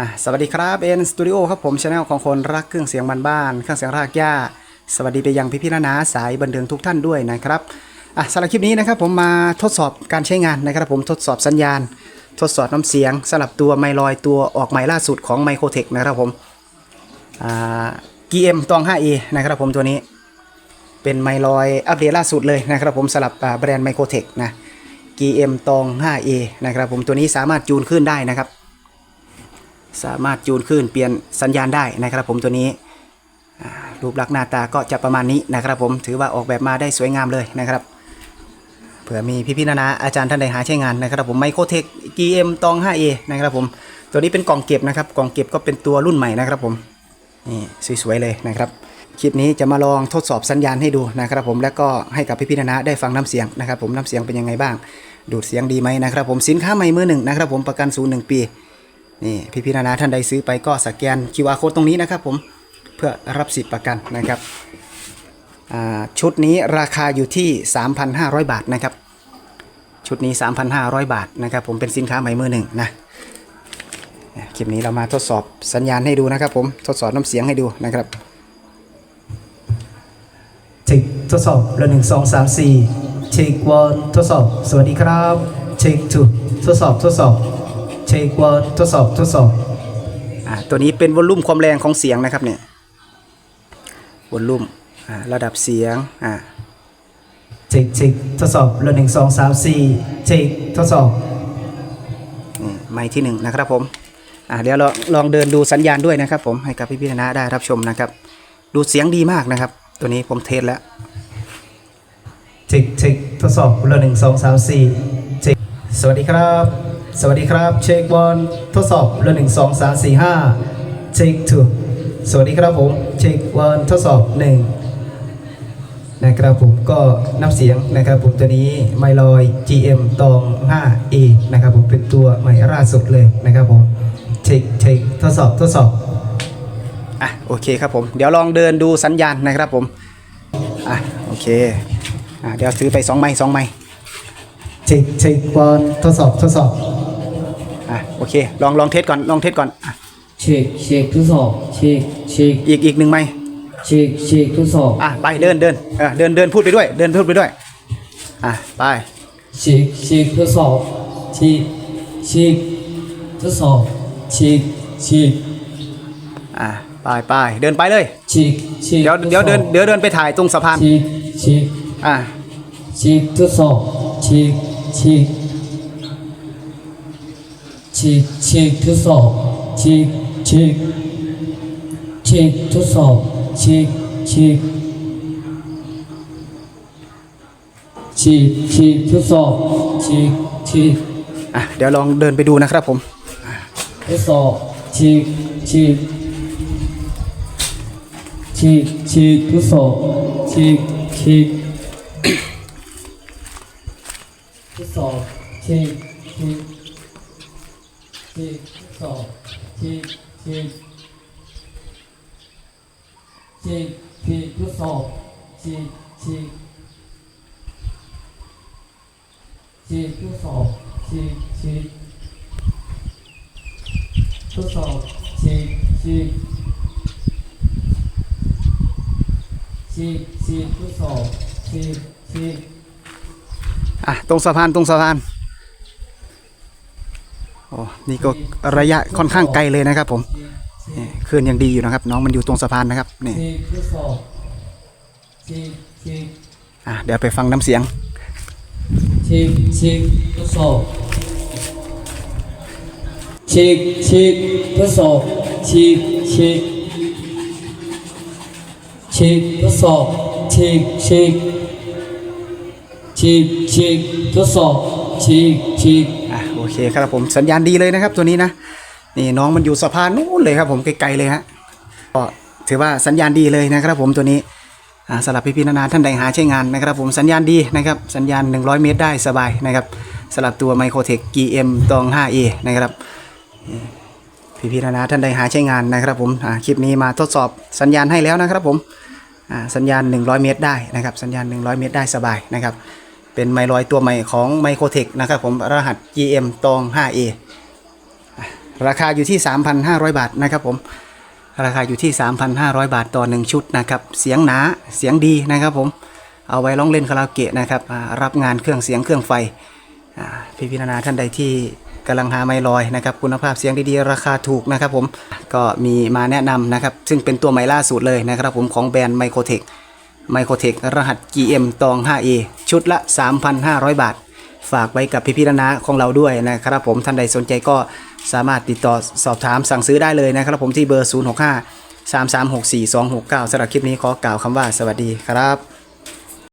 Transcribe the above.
อะสวัสดีครับเอ็นสตูดิโอครับผมช anel ของคนรักเครื่องเสียงบ้านๆเครื่องเสียงรากหญ้า สวัสดีไปยังพี่พี่ๆนานาสายบันเทิงทุกท่านด้วยนะครับอะสำหรับคลิปนี้นะครับผมมาทดสอบการใช้งานนะครับผมทดสอบสัญญาณ ทดสอบน้ำเสียงสำหรับตัวไมลอยตัวออกใหม่ล่าสุดของ m i c r o t e c h นะครับผมอ่า GM ตอง 5E นะครับผมตัวนี้เป็นไมลอยอัปเดตล่าสุดเลยนะครับผมสำหรับแบรนด์ m i c r o t e c h นะ GM ตอง 5A นะครับผมตัวนี้สามารถจูนขึ้นได้นะครับ สามารถจูนขึ้นเปลี่ยนสัญญาณได้นะครับผมตัวนี้รูปลักษณ์หน้าตาก็จะประมาณนี้นะครับผมถือว่าออกแบบมาได้สวยงามเลยนะครับเผื่อมีพี่ๆนานาอาจารย์ท่านใดหาใช้งานนะครับผมไมโครเทค GM ตอง 5A นะครับผมตัวนี้เป็นกล่องเก็บนะครับกล่องเก็บก็เป็นตัวรุ่นใหม่นะครับผมนี่สวยๆเลยนะครับคลิปนี้จะมาลองทดสอบสัญญาณให้ดูนะครับผมแล้วก็ให้กับพี่ๆนานาได้ฟังน้ำเสียงนะครับผมน้ำเสียงเป็นยังไงบ้าง ดูดเสียงดีไหมนะครับผมสินค้าใหม่มือหนึ่งนะครับผมประกันศูนย์หนึ่งปี นี่พี่พี่นานาท่านใดซื้อไปก็สแกน QR code ตรงนี้นะครับผมเพื่อรับสิทธิ์ประกันนะครับชุดนี้ราคาอยู่ที่ 3,500 บาทนะครับ ชุดนี้ 3,500 บาทนะครับผมเป็นสินค้าใหม่มือหนึ่งนะคลิปนี้เรามาทดสอบสัญญาณให้ดูนะครับผมทดสอบน้ำเสียงให้ดูนะครับเช็คทดสอบระหนึ่งสองสามสี่เช็ควอลทดสอบ สวัสดีครับเช็คทูทดสอบทดสอบ เช็ควอลทดสอบทดสอบอ่าตัวนี้เป็นวอลลุ่มความแรงของเสียงนะครับเนี่ยวอลลุ่มอ่าระดับเสียงอ่าเช็คเช็คทดสอบระหนึ่งสองสามสี่เช็คทดสอบนี่ไม้ที่หนึ่งนะครับผมอ่าเดี๋ยวเราลองเดินดูสัญญาณด้วยนะครับ ผมให้กับพี่พี่ๆนานาได้รับชมนะครับ ดูเสียงดีมากนะครับ ตัวนี้ผมเทสแล้วเช็คเช็คทดสอบระหนึ่งสองสามสี่เช็คสวัสดีครับ สวัสดีครับเช็ควอลทดสอบระหนึ่งสองสามสี่ห้าเช็คทูสวัสดีครับผมเช็ควอลทดสอบหนึ่งนะครับผมก็น้ำเสียงนะครับผมตัวนี้ไมลอย GM ตอง 5A นะครับผมเป็นตัวใหม่ล่าสุดเลยนะครับผมเช็คเช็คทดสอบทดสอบอะโอเคครับผมเดี๋ยวลองเดินดูสัญญาณนะครับผมอะโอเคอะเดี๋ยวซื้อไป2ไม้2ไม้เช็คเช็คก่อนทดสอบทดสอบ อะโอเค ลองลองเทสก่อนลองเทสก่อนอะเช็คเช็คทดสอบเช็คเช็คอีกอีกหนึ่งไม้เช็คเช็คทดสอบอะไปเดินเดินเออเดินเดินพูดไปด้วย เดินพูดไปด้วยอะไปเช็คเช็คทดสอบเช็คเช็คทดสอบเช็คเช็คอะไปไปเดินไปเลย เช็คเช็คเดี๋ยวเดี๋ยวเดินเดี๋ยวเดินไปถ่ายตรงสะพานเช็คเช็คอะเช็คทดสอบเช็คเช็ค เช็คเช็คทดสอบเช็คเช็คเช็คทดสอบเช็คเช็คเช็คเช็คทดสอบเช็คเช็คอะเดี๋ยวลองเดินไปดูนะครับผมทดสอบฉีกฉีกฉีกฉีกทดสอบฉีกฉีกทดสอบฉีกฉีก ทดสอบฉีกฉีกฉีกฉีกทดสอบฉีกฉีกอะตรงสะพานตรงสะพาน โอ้นี่ก็ระยะค่อนข้างไกลเลยนะครับ ผมนี่คลื่นยังดีอยู่นะครับ น้องมันอยู่ตรงสะพานนะครับนี่อะเดี๋ยวไปฟังน้ำเสียงฉีกฉีกทดสอบฉีกฉีกทดสอบฉีกฉีกฉีกทดสอบฉีกฉีก ฉีกฉีกทดสอบฉีกฉีกอะโอเคครับผมสัญญาณดีเลยนะครับตัวนี้นะนี่น้องมันอยู่สะพานนู้นเลยครับผมไกลๆเลยฮะก็ถือว่าสัญญาณดีเลยนะครับผมตัวนี้อ่าสำหรับพี่ๆนานาท่านใดหาใช้งานนะครับผมสัญญาณดีนะครับสัญญาณ 100 เมตรได้สบายนะครับสำหรับตัว Microtech GM ตอง 5A นะครับพี่ๆนานาท่านใดหาใช้งานนะครับผมอ่าคลิปนี้มาทดสอบสัญญาณให้แล้วนะครับผมอ่าสัญญาณ 100 เมตรได้นะครับสัญญาณ 100 เมตรได้สบายนะครับ เป็นไมลอยตัวใหม่ของ Microtech นะครับผมรหัส GM ตอง 5A ราคาอยู่ที่ 3,500 บาทนะครับผมราคาอยู่ที่ 3,500 บาทต่อ 1 ชุดนะครับเสียงหนาเสียงดีนะครับผมเอาไว้ร้องเล่นคาราโอเกะนะครับรับงานเครื่องเสียงเครื่องไฟพี่พินานาท่านใดที่กำลังหาไมลอยนะครับคุณภาพเสียงดีๆ ราคาถูกนะครับผมก็มีมาแนะนำนะครับซึ่งเป็นตัวใหม่ล่าสุดเลยนะครับผมของแบรนด์ไมโครเทค ไมโครเทครหัส GM ตอง 5A ชุดละ 3,500 บาท ฝากไว้กับพี่พี่ๆนาของเราด้วยนะครับผมท่านใดสนใจก็สามารถติดต่อสอบถามสั่งซื้อได้เลยนะครับผมที่เบอร์ 065 3364 269สำหรับคลิปนี้ขอกล่าวคำว่าสวัสดีครับ